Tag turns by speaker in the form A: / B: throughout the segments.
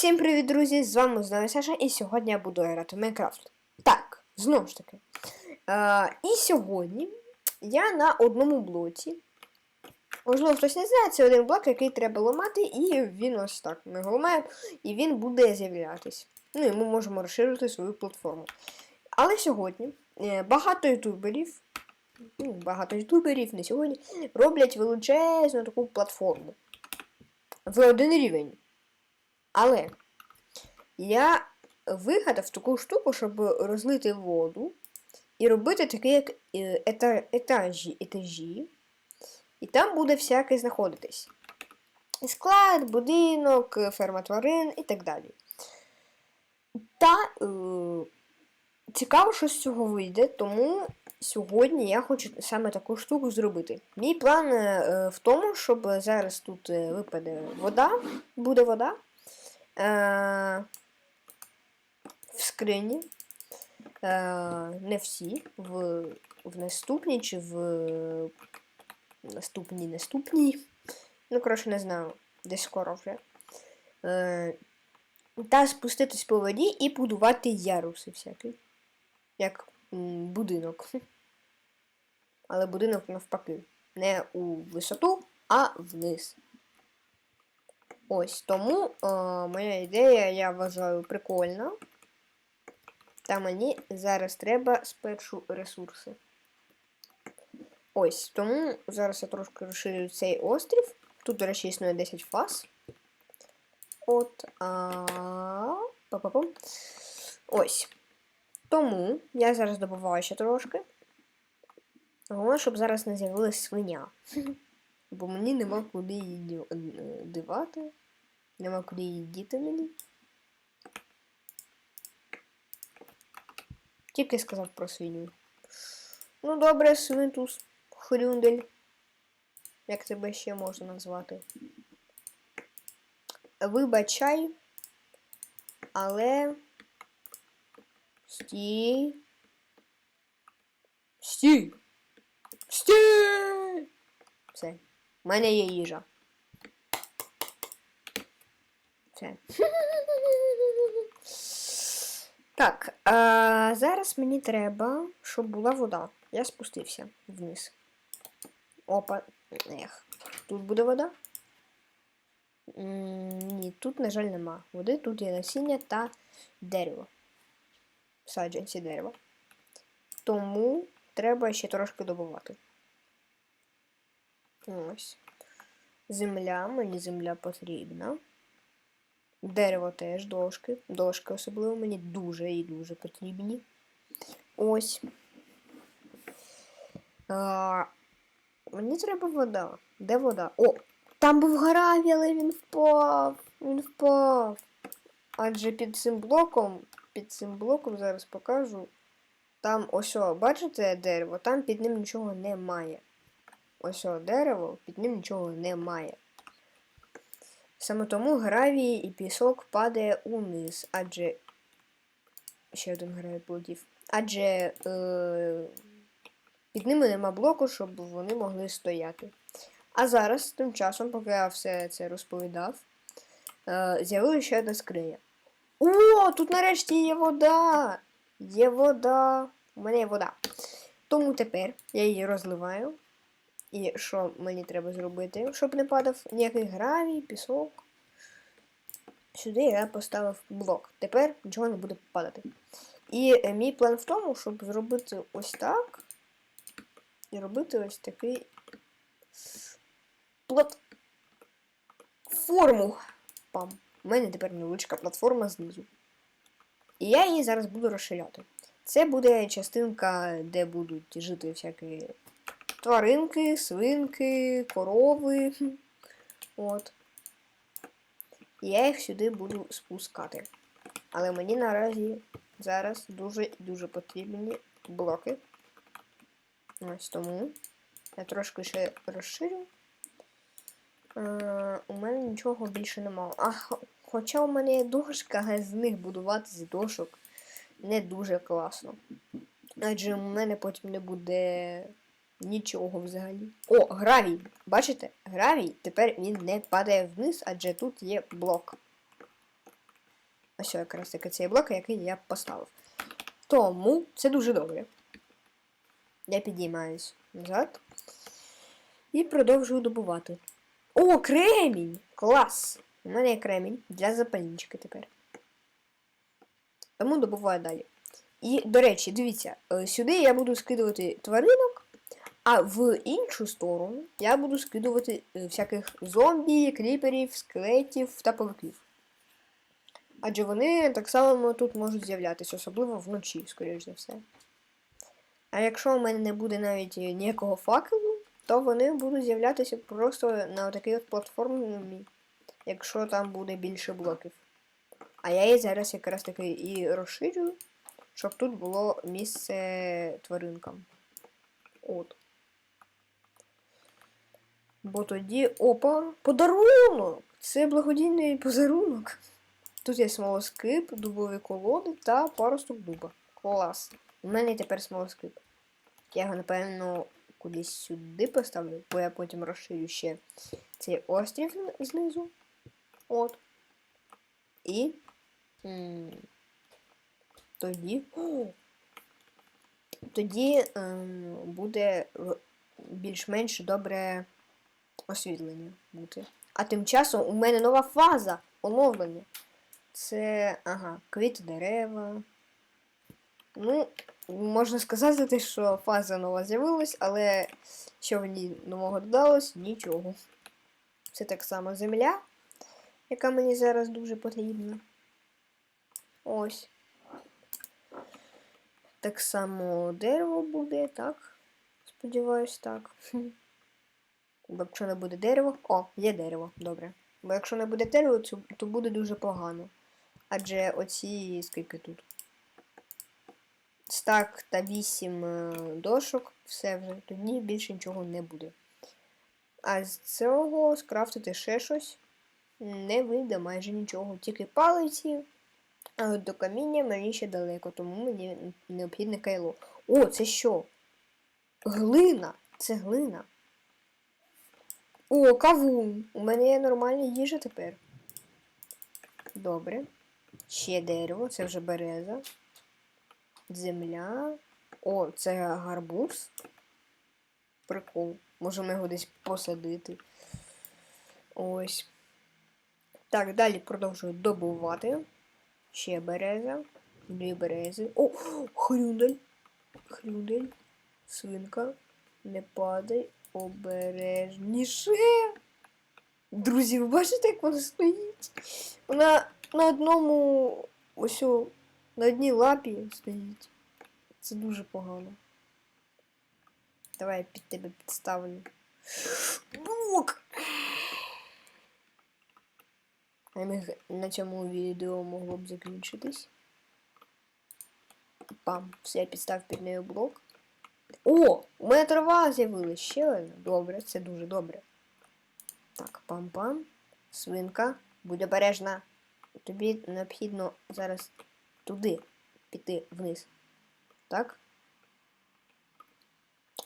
A: Всім привіт, друзі! З вами знову Саша, і сьогодні я буду грати в Майнкрафт. Так, знову ж таки. Е, і сьогодні я на одному блоці. Можливо, хтось не знає, це один блок, який треба ламати, і він ось так. Ми його ламаємо, і він буде з'являтись. Ну і ми можемо розширити свою платформу. Але сьогодні е, багато ютуберів, ну, багато ютуберів не сьогодні, роблять величезну таку платформу. В один рівень. Але я вигадав таку штуку, щоб розлити воду і робити таке, як е, етажі, етажі. І там буде всяке знаходитись. Склад, будинок, ферма тварин і так далі. Та е, цікаво, що з цього вийде, тому сьогодні я хочу саме таку штуку зробити. Мій план е, в тому, щоб зараз тут е, випаде вода, буде вода. Е, в скрині. Е, не всі. В, в наступній чи в наступній наступній. Ну, коротше, не знаю, десь скоро вже. Е, та спуститись по воді і будувати яруси всякі. Як будинок. Але будинок навпаки. Не у висоту, а вниз. Ось тому е, моя ідея, я вважаю, прикольна. Та мені зараз треба спершу ресурси. Ось, тому зараз я трошки розширю цей острів. Тут, до речі, існує 10 фаз. От. А... Па-па-пам. Ось. Тому я зараз добуваю ще трошки. Головне, щоб зараз не з'явилась свиня. Бо мені нема куди її ді- дивати. Нема куди її діти мені. Тільки сказав про свиню. Ну, добре, свинтус, хрюндель. Як тебе ще можна назвати? Вибачай, але. Стій. Стій! Стій! Все. У мене є їжа. Все. Так, а зараз мені треба, щоб була вода. Я спустився вниз. Опа. Ех. Тут буде вода? М, Ні, тут, на жаль, нема води. Тут є насіння та дерево. Саджанці дерева. Тому треба ще трошки добувати. Ось. Земля, мені земля потрібна. Дерево теж, дошки. Дошки особливо мені дуже і дуже потрібні. Ось. А, мені треба вода. Де вода? О! Там був гравій, але він впав. Він впав. Адже під цим блоком, під цим блоком зараз покажу. Там ось, о, бачите дерево, там під ним нічого немає. Ось о, дерево, під ним нічого немає. Саме тому гравій і пісок падає униз, адже. Ще один гравій полетів. Адже е... під ними нема блоку, щоб вони могли стояти. А зараз, тим часом, поки я все це розповідав, е... з'явилася ще одна скриня. О, тут нарешті є вода! Є вода. У мене є вода. Тому тепер я її розливаю. І що мені треба зробити, щоб не падав ніякий гравій, пісок. Сюди я поставив блок. Тепер нічого не буде падати. І е, мій план в тому, щоб зробити ось так. І робити ось такий платформу. Пам. У мене тепер невеличка платформа знизу. І я її зараз буду розширяти. Це буде частинка, де будуть жити всякі тваринки, свинки, корови. От. Я їх сюди буду спускати. Але мені наразі зараз дуже і дуже потрібні блоки. Ось тому. Я трошки ще розширю. Е, у мене нічого більше немає. А, хоча у мене є дошка, але з них будувати з дошок не дуже класно. Адже у мене потім не буде нічого взагалі. О, гравій! Бачите? Гравій тепер він не падає вниз, адже тут є блок. Ось якраз таки цей блок, який я поставив. Тому це дуже добре. Я підіймаюсь назад. І продовжую добувати. О, кремінь! Клас! У мене є кремінь для запальнички тепер. Тому добуваю далі. І, до речі, дивіться, е, сюди я буду скидувати тваринок, а в іншу сторону я буду скидувати е, всяких зомбі, кріперів, скелетів та павуків. Адже вони так само тут можуть з'являтися, особливо вночі, скоріш за все. А якщо у мене не буде навіть е, ніякого факелу, то вони будуть з'являтися просто на такій от платформі, якщо там буде більше блоків. А я її зараз якраз таки і розширю, щоб тут було місце тваринкам. От. Бо тоді. Опа! Подарунок! Це благодійний подарунок. Тут є смолоскип, дубові колоди та паросток дуба. Клас. У мене тепер смолоскип. Я його, напевно, кудись сюди поставлю, бо я потім розширю ще цей острів знизу. От. І. м, Тоді. О! Тоді ем, буде більш-менш добре освітлення бути. А тим часом у мене нова фаза оновлення. Це, ага, квіти дерева. Ну, можна сказати, що фаза нова з'явилась, але що в ній нового додалось, нічого. Це так само земля, яка мені зараз дуже потрібна. Ось. Так само дерево буде, так? Сподіваюсь, так. Бо якщо не буде дерево. О, є дерево, добре. Бо якщо не буде дерева, то, то буде дуже погано. Адже оці скільки тут? Стак та 8 е, дошок, все вже, тоді більше нічого не буде. А з цього скрафтити ще щось не вийде майже нічого. Тільки палиці, а от до каміння мені ще далеко, тому мені необхідне кайло. О, це що? Глина! Це глина. О, кавун! У мене є нормальна їжа тепер. Добре. Ще дерево, це вже береза. Земля. О, це гарбуз. Прикол. Можемо його десь посадити. Ось. Так, далі продовжую добувати. Ще береза. Дві берези. О! Хрюдель. Хрюдель. Свинка. Не падай. Обережніше. Друзі, ви бачите, як вона стоїть? Вона на одному ось на одній лапі стоїть. Це дуже погано. Давай я під тебе підставлю. Бук! На цьому відео могло б закінчитись. Пам, все, я підстав під нею блок. О! У мене трава з'явилась ще. Добре, це дуже добре. Так, пам-пам. Свинка, будь обережна. Тобі необхідно зараз туди піти вниз. Так?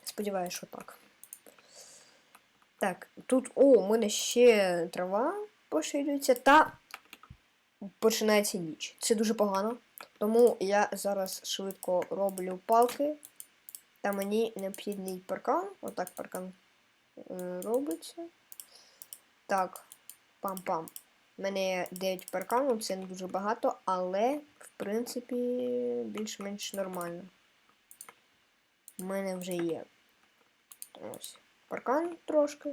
A: Сподіваюсь, що так. Так, тут, о, у мене ще трава поширюється та починається ніч. Це дуже погано. Тому я зараз швидко роблю палки. Та мені необхідний паркан. Отак паркан е, робиться. Так, пам-пам. У мене 9 парканів, це не дуже багато, але, в принципі, більш-менш нормально. У мене вже є ось паркан трошки.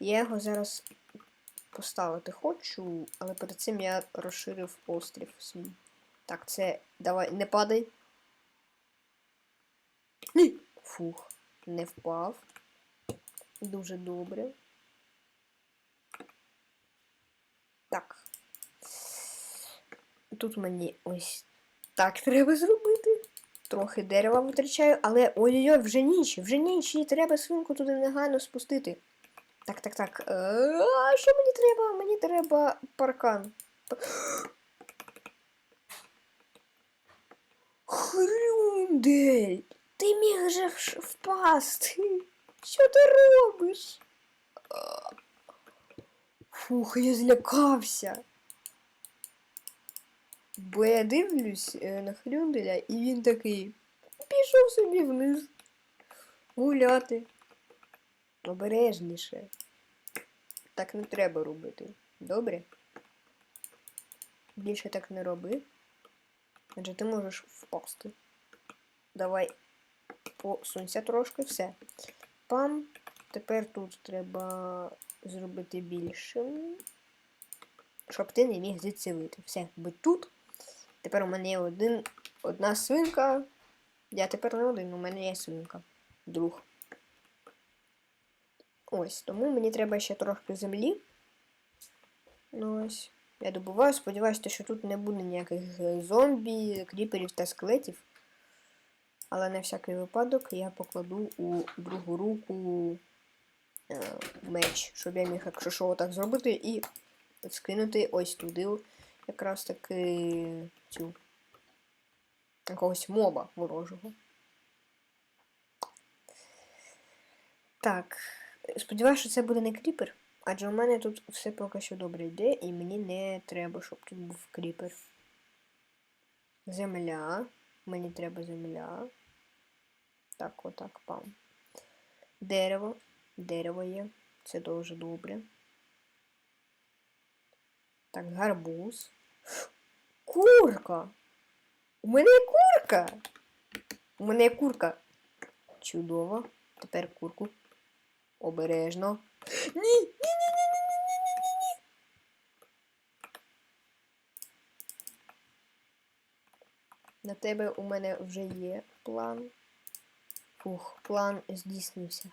A: Я його зараз поставити хочу, але перед цим я розширив острів свій. Так, це давай, не падай. Фух, не впав. Дуже добре. Так. Тут мені ось так треба зробити. Трохи дерева витрачаю, але ой-ой-ой, вже ніч, вже ніч, і треба свинку туди негайно спустити. Так, так, так. Е, А що мені треба? Мені треба паркан. Хрюндель! Ти міг же впасти. Що ти робиш? Фух, я злякався. Бо я дивлюсь е, на Хрюнделя, і він такий пішов собі вниз гуляти. Обережніше. Так не треба робити. Добре? Більше так не роби. Адже ти можеш впасти. Давай посунься трошки, все. Пам. Тепер тут треба зробити більшим. Щоб ти не міг вийти. Все, будь тут. Тепер у мене є один, одна свинка. Я тепер не один, у мене є свинка. Друг. Ось, тому мені треба ще трохи землі. Ну ось. Я добуваю, сподіваюся, що тут не буде ніяких е, зомбі, кріперів та скелетів. Але на всякий випадок я покладу у другу руку е, меч, щоб я міг, якщо що, отак зробити, і скинути ось туди якраз таки цю якогось моба ворожого. Так. Сподіваюся, що це буде не кріпер, адже у мене тут все поки що добре йде, і мені не треба, щоб тут був кріпер. Земля. Мені треба земля. Так, отак, пам. Дерево. Дерево є. Це дуже добре. Так, гарбуз. Курка! У мене є курка! У мене є курка. Чудово. Тепер курку. Обережно. Ні! Ні-ні-ні-ні-ні-ні-ні-ні! На тебе у мене вже є план. Фух, план здійснився.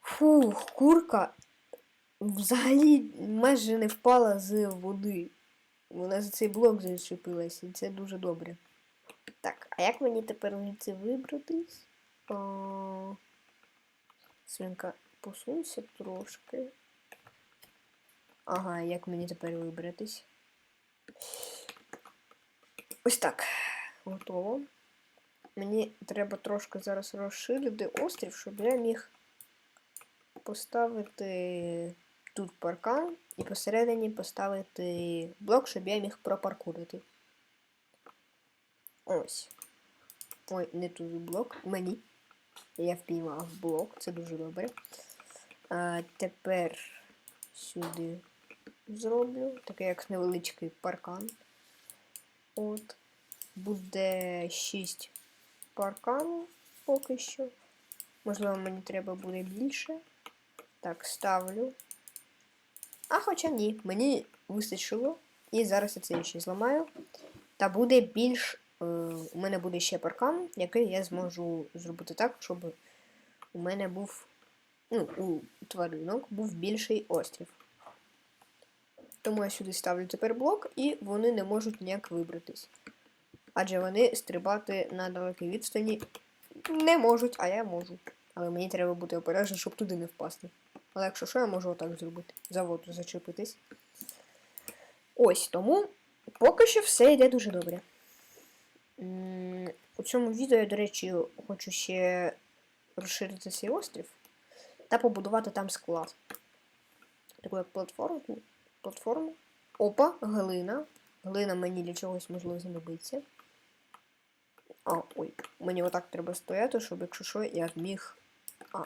A: Фух, курка взагалі майже не впала з води. Вона за цей блок зачепилася, і це дуже добре. Так, а як мені тепер звідси вибратись? О... Свинка, посунься трошки. Ага, як мені тепер вибратись? Ось так. Готово. Мені треба трошки зараз розширити острів, щоб я міг поставити тут паркан і посередині поставити блок, щоб я міг пропаркурити. Ось. Ой, не тут блок, мені. Я впіймав блок, це дуже добре. А Тепер сюди зроблю, такий як невеличкий паркан. От. Буде 6 парканів поки що. Можливо, мені треба буде більше. Так, ставлю. А хоча ні, мені вистачило. І зараз я це ще зламаю. Та буде більш Е, у мене буде ще паркан, який я зможу зробити так, щоб у мене був, ну, у тваринок був більший острів. Тому я сюди ставлю тепер блок, і вони не можуть ніяк вибратись. Адже вони стрибати на далекій відстані не можуть, а я можу. Але мені треба бути обережним, щоб туди не впасти. Але якщо що, я можу отак зробити. За воду зачепитись. Ось тому поки що все йде дуже добре. У цьому відео я, до речі, хочу ще розширити цей острів та побудувати там склад. Таку як платформу. платформу. Опа, глина. Глина мені для чогось можливо знадобиться. А, ой, мені отак треба стояти, щоб якщо що, я міг. А,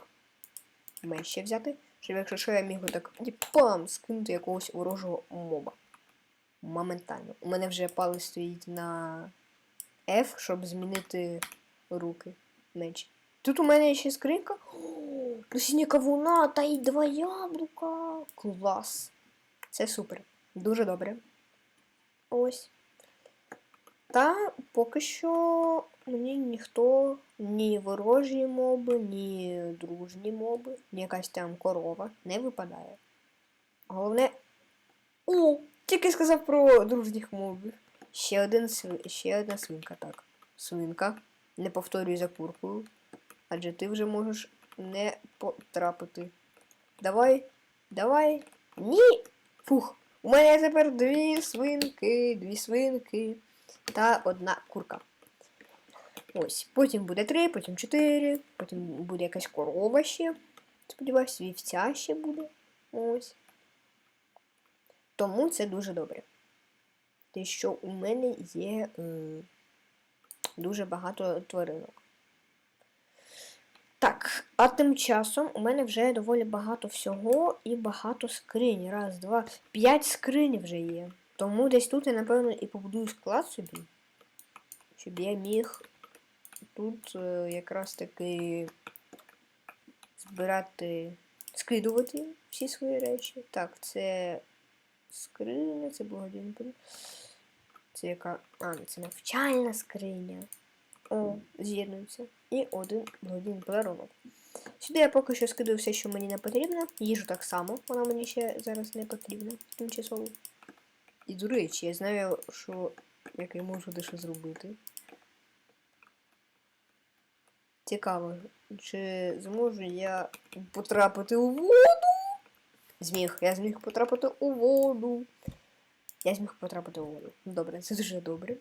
A: меч ще взяти. Щоб якщо що, я міг отак пам, скинути якогось ворожого моба. Моментально. У мене вже палець стоїть на F, щоб змінити руки меч. Тут у мене ще скринька. Насіння кавуна та й два яблука. Клас. Це супер. Дуже добре. Ось. Та поки що мені ніхто, ні ворожі моби, ні дружні моби, ні якась там корова не випадає. Головне. О! Тільки сказав про дружніх мобів. Ще один ще одна свинка, так. Свинка. Не повторюй за куркою. Адже ти вже можеш не потрапити. Давай, давай. Ні! Фух! У мене тепер дві свинки, дві свинки та одна курка. Ось. Потім буде три, потім чотири, потім буде якась корова ще. Сподіваюсь, вівця ще буде. Ось. Тому це дуже добре. те, що у мене є м, дуже багато тваринок. Так, а тим часом у мене вже доволі багато всього і багато скринь. Раз, два, п'ять скринь вже є. Тому десь тут я, напевно, і побудую склад собі. Щоб я міг тут е, якраз таки збирати, скидувати всі свої речі. Так, це скриня, це благодійний подарунок. Це яка. А, це навчальна скриня. О, з'єднуються. І один благодійний подарунок. Сюди я поки що скидаю все, що мені не потрібно. Їжу так само, вона мені ще зараз не потрібна тимчасово. І до речі, я знаю, що як я можу дещо зробити. Цікаво, чи зможу я потрапити у воду? Зміг, я зміг потрапити у воду. Я зміг потрапити у воду. Добре, це дуже добре.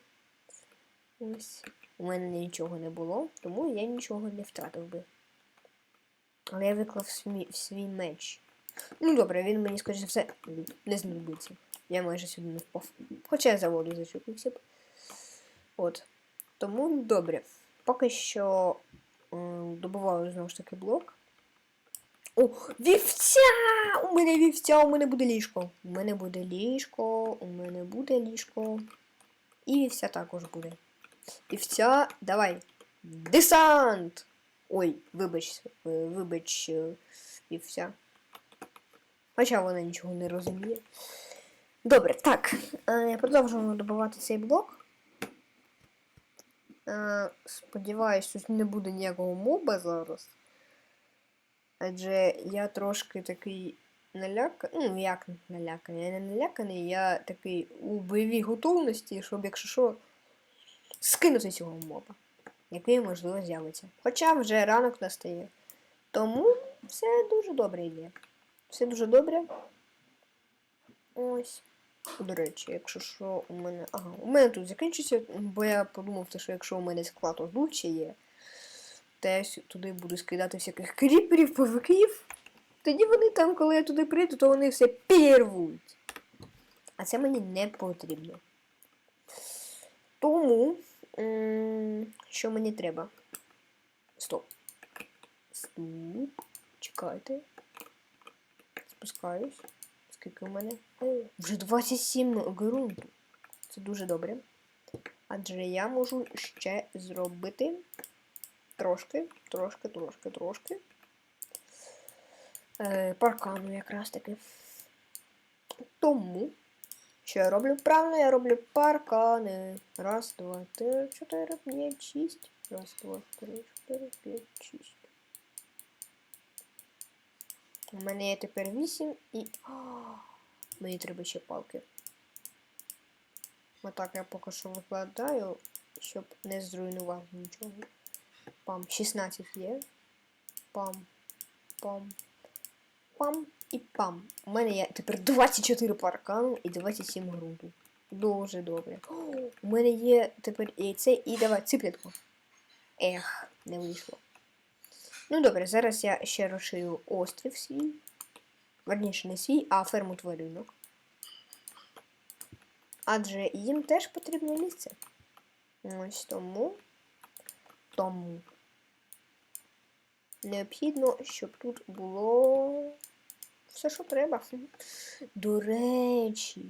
A: Ось. У мене нічого не було, тому я нічого не втратив би. Але я виклав свій, меч. Ну добре, він мені, скоріше все, не знадобиться. Я майже сюди не впав. Хоча я за воду зачепився б. От. Тому добре. Поки що добуваю знову ж таки блок. О, вівця! У мене вівця, у мене буде ліжко. У мене буде ліжко, у мене буде ліжко. І вівця також буде. Вівця, давай. Десант! Ой, вибач, е, вибач, е, вівця. Хоча вона нічого не розуміє. Добре, так. е, Продовжуємо добувати цей блок. Е, Сподіваюсь, тут не буде ніякого моба зараз. Адже я трошки такий наляканий. Ну, як наляканий? Я не наляканий, я такий у бойовій готовності, щоб, якщо що, скинути цього моба, який, можливо, з'явиться. Хоча вже ранок настає. Тому все дуже добре йде. Все дуже добре. Ось. До речі, якщо що у мене. Ага, у мене тут закінчиться, бо я подумав, що якщо у мене склад ще є, то я туди буду скидати всяких кріперів, павуків. Тоді вони там, коли я туди прийду, то вони все підірвуть. А це мені не потрібно. Тому, що мені треба? Стоп. Стоп. Чекайте. Спускаюсь. Скільки у мене? О, вже 27 ґрунту. Це дуже добре. Адже я можу ще зробити трошки, трошки, трошки, трошки. Е, паркану якраз таки. Тому, що я роблю правильно, я роблю паркани. Раз, два, три, чотири, п'ять, шість. Раз, два, три, чотири, п'ять, шість. У мене є тепер 8 і. О, мені треба ще палки. Отак я поки що викладаю, щоб не зруйнувати нічого. Пам. 16 є. Пам. Пам. Пам і пам. У мене є тепер 24 паркану і 27 грунту. Дуже добре. О, у мене є тепер яйце і давай циплятку. Ех, не вийшло. Ну добре, зараз я ще розширю острів свій. Верніше не свій, а ферму тваринок. Адже їм теж потрібне місце. Ось тому. Тому. Необхідно, щоб тут було все, що треба. До речі.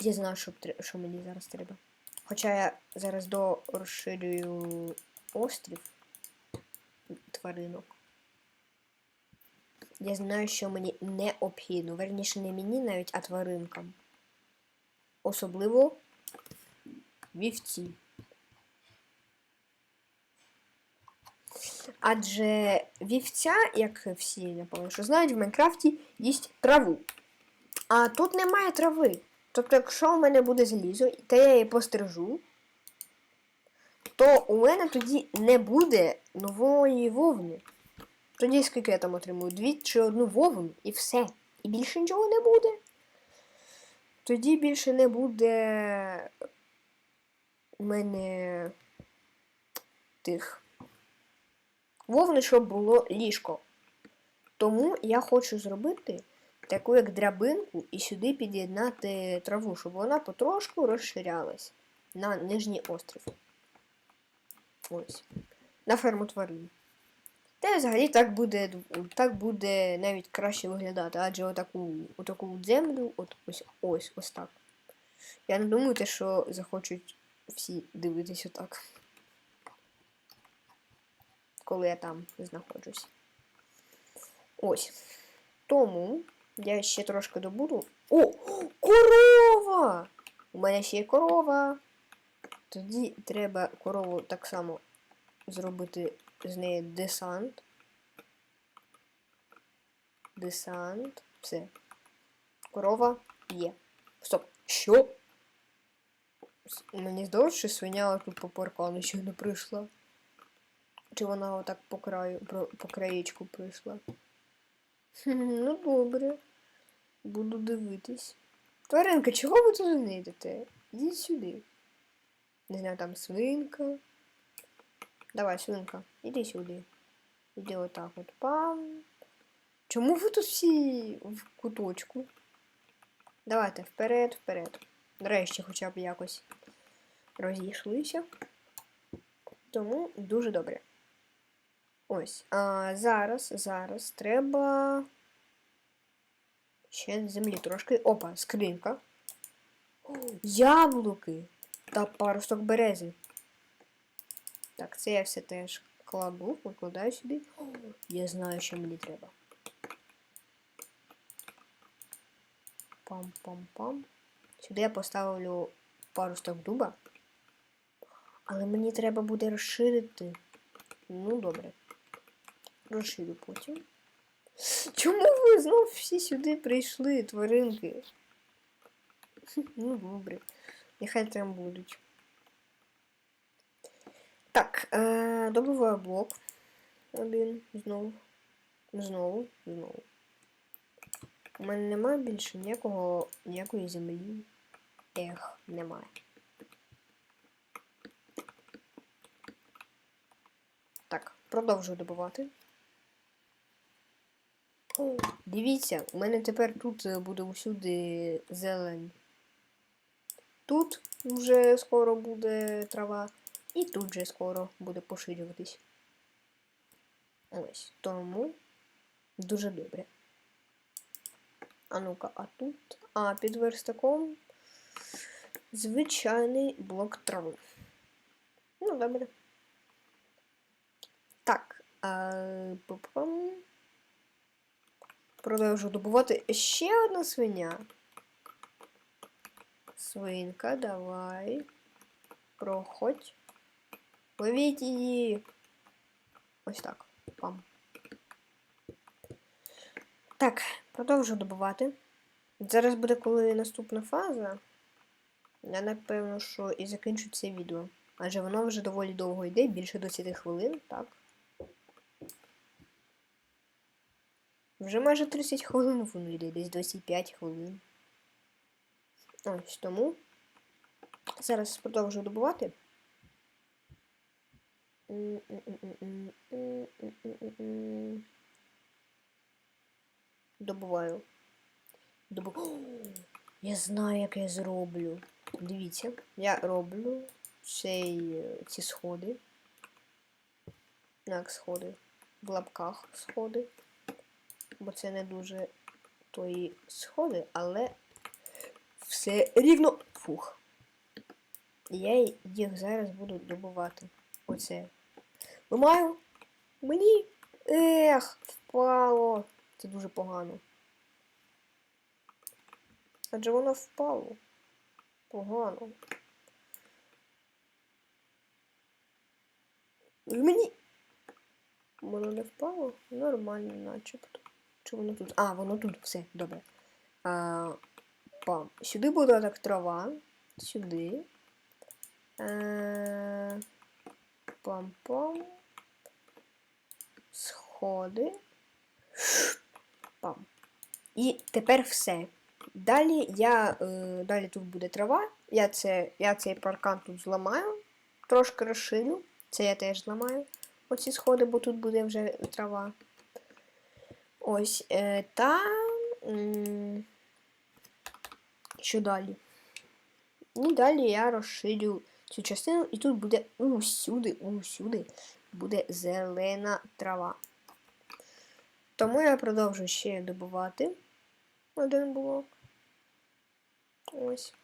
A: Я знаю, що, що мені зараз треба. Хоча я зараз до розширюю острів тваринок. Я знаю, що мені необхідно. Верніше, не мені навіть, а тваринкам. Особливо вівці. Адже вівця, як всі, напевно, що знають, в Майнкрафті їсть траву. А тут немає трави. Тобто, якщо у мене буде залізо, та я її пострижу, то у мене тоді не буде нової вовни. Тоді скільки я там отримую? Дві чи одну вовну і все. І більше нічого не буде. Тоді більше не буде у мене тих вовни, щоб було ліжко. Тому я хочу зробити таку як драбинку, і сюди під'єднати траву, щоб вона потрошку розширялась на нижній острів. Ось. На ферму тварин. Та взагалі так буде, так буде навіть краще виглядати, адже отаку, отаку землю, от ось ось ось так. Я не думаю, те, що захочуть всі дивитись отак. Коли я там знаходжусь. Ось. Тому я ще трошки добуду. О! Корова! У мене ще є корова. Тоді треба корову так само зробити з неї десант. Десант. Все. Корова є. Стоп. Що? Мені здалося, що свиня тут по паркану ще не прийшла. Чи вона отак по краю, по краєчку прийшла? Ну добре. Буду дивитись. Тваринка, чого ви тут не йдете? Ідіть сюди. Не знаю, там свинка. Давай, свинка, іди сюди. Іди отак от. Пам. Чому ви тут всі в куточку? Давайте вперед, вперед. Нарешті хоча б якось розійшлися. Тому дуже добре. Ось. А зараз, зараз треба. Ще землі трошки. Опа, скринька. Яблуки та паросток берези. Так, це я все теж кладу, викладаю сюди. Я знаю, що мені треба. Пам-пам-пам. Сюди я поставлю паросток дуба. Але мені треба буде розширити. Ну, добре. Розширю потім. Чому ви знов всі сюди прийшли, тваринки? Ну, добре. Нехай там будуть. Так, е, добуваю блок. Один. Знову. Знову. Знову. У мене немає більше ніякого, ніякої землі. Ех, немає. Так, продовжую добувати. Дивіться, у мене тепер тут е, буде усюди зелень. Тут вже скоро буде трава, і тут же скоро буде поширюватись. Ось, тому дуже добре. А ну-ка, а тут. А, під верстаком звичайний блок трави. Ну, добре. Так. А. Продовжу добувати ще одна свиня. Свинка, давай. Проходь. Ловіть її. Ось так. Пам. Так, продовжу добувати. Зараз буде коли наступна фаза. Я напевно, що і закінчу це відео. Адже воно вже доволі довго йде, більше 20 хвилин, так. Вже майже 30 хвилин воно йде, десь 25 хвилин. Ось тому. Зараз продовжую добувати. Добуваю. Добу... Я знаю, як я зроблю. Дивіться, я роблю цей, ці сходи. Так, сходи. В лапках сходи. Бо це не дуже тої сходи, але все рівно. Фух. Я їх зараз буду добувати. Оце. Ламаю. Мені. Ех, впало. Це дуже погано. Адже воно впало. Погано. Мені. Воно не впало? Нормально, начебто. Чи воно тут? А, воно тут, все, добре. А, пам. Сюди буде так трава. Сюди. Е, Пам-пам. Сходи. Пам. І тепер все. Далі я. Е, далі тут буде трава. Я, це, я цей паркан тут зламаю. Трошки розширю. Це я теж зламаю. Оці сходи, бо тут буде вже трава. Ось. Е, та м, що далі? І далі я розширю цю частину, і тут буде усюди, усюди буде зелена трава. Тому я продовжу ще добувати один блок. Ось.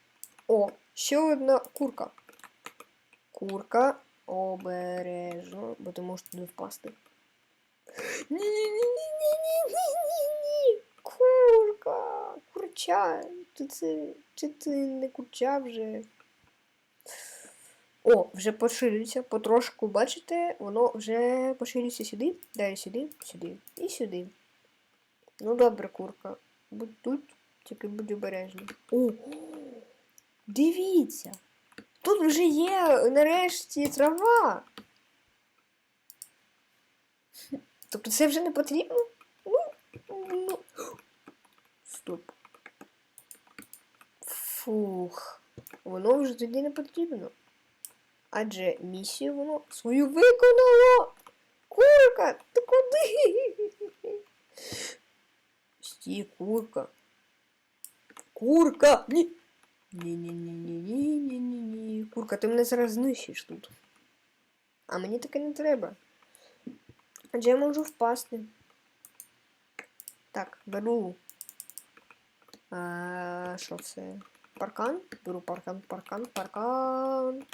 A: О, ще одна курка. Курка обережно, бо ти можеш туди впасти. Ні-ні-ні-ні-ні-ні-ні-ні. Курка. Курча. Чи це, чи це не курча вже? О, вже поширюється потрошку, бачите, воно вже поширюється сюди, далі сюди, сюди і сюди. Ну добре, курка. Будь тут, тільки будь обережний. О, дивіться! Тут вже є нарешті трава. Тобто це вже не потрібно? Ну, ну. Стоп. Фух. Воно вже тоді не потрібно. Адже місію воно свою виконало. Курка, ти куди? Стій, курка. Курка! Ні. Ні-ні-ні-ні-ні-ні-ні. Курка, ти мене зараз знищиш тут. А мені таке не треба. Адже я можу впасти. Так, беру. А, що це? Паркан. Беру паркан, паркан, паркан.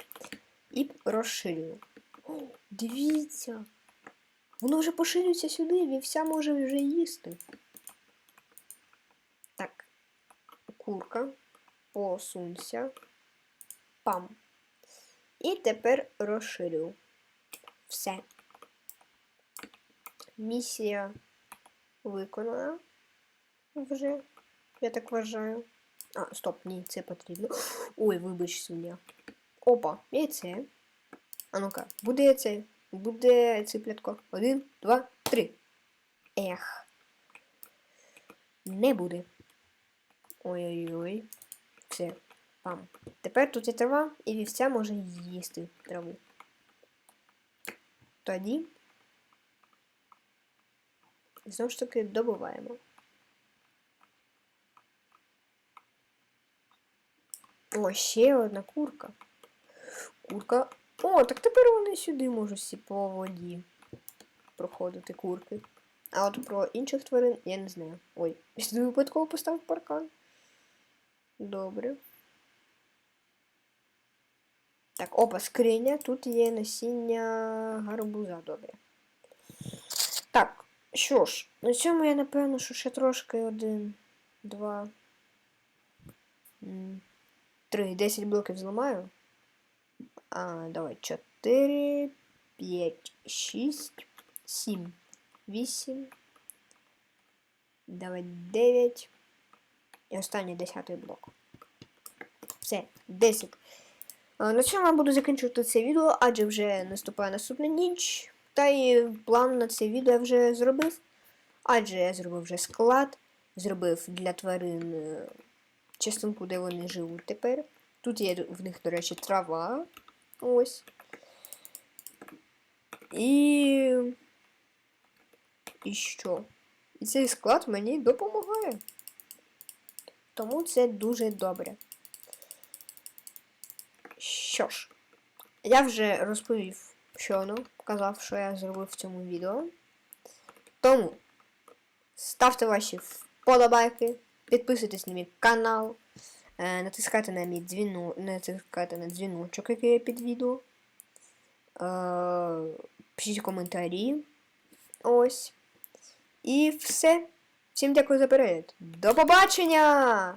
A: І розширюю. О, дивіться. Воно вже поширюється сюди, вівся може вже їсти. Так. Курка. Посунься. Пам. І тепер розширю. Все. Місія виконана вже. Я так вважаю. А, стоп, ні, це потрібно. Ой, вибач, свиня. Опа, яйце. А ну-ка, буде яйце. Буде циплятко. Один, два, три. Ех. Не буде. Ой-ой-ой. Все. Пам. Тепер тут є трава, і вівця може їсти траву. Тоді. Знову ж таки добуваємо. О, ще одна курка. Курка. О, так тепер вони сюди можуть всі по воді проходити курки. А от про інших тварин я не знаю. Ой, сюди випадково поставив паркан. Добре. Так, опа, скриня. Тут є насіння гарбуза, добре. Так, що ж, на цьому я напевно, що ще трошки один, два. М, Три, десять блоків зламаю. А, давай, чотири, п'ять, шість, сім, вісім. Давай дев'ять. І останній десятий блок. Все, 10. А, На цьому я буду закінчувати це відео, адже вже наступає наступна ніч. Та і план на це відео я вже зробив. Адже я зробив вже склад, зробив для тварин частинку, де вони живуть тепер. Тут є в них, до речі, трава. Ось. І. І що? І цей склад мені допомагає. Тому це дуже добре. Що ж, я вже розповів щойно, казав, що я зробив в цьому відео. Тому ставте ваші вподобайки, підписуйтесь на мій канал, е, натискайте на мій дзвіну, натискайте на дзвіночок, який є під відео. Е, пишіть коментарі. Ось. І все. Всім дякую за перегляд. До побачення!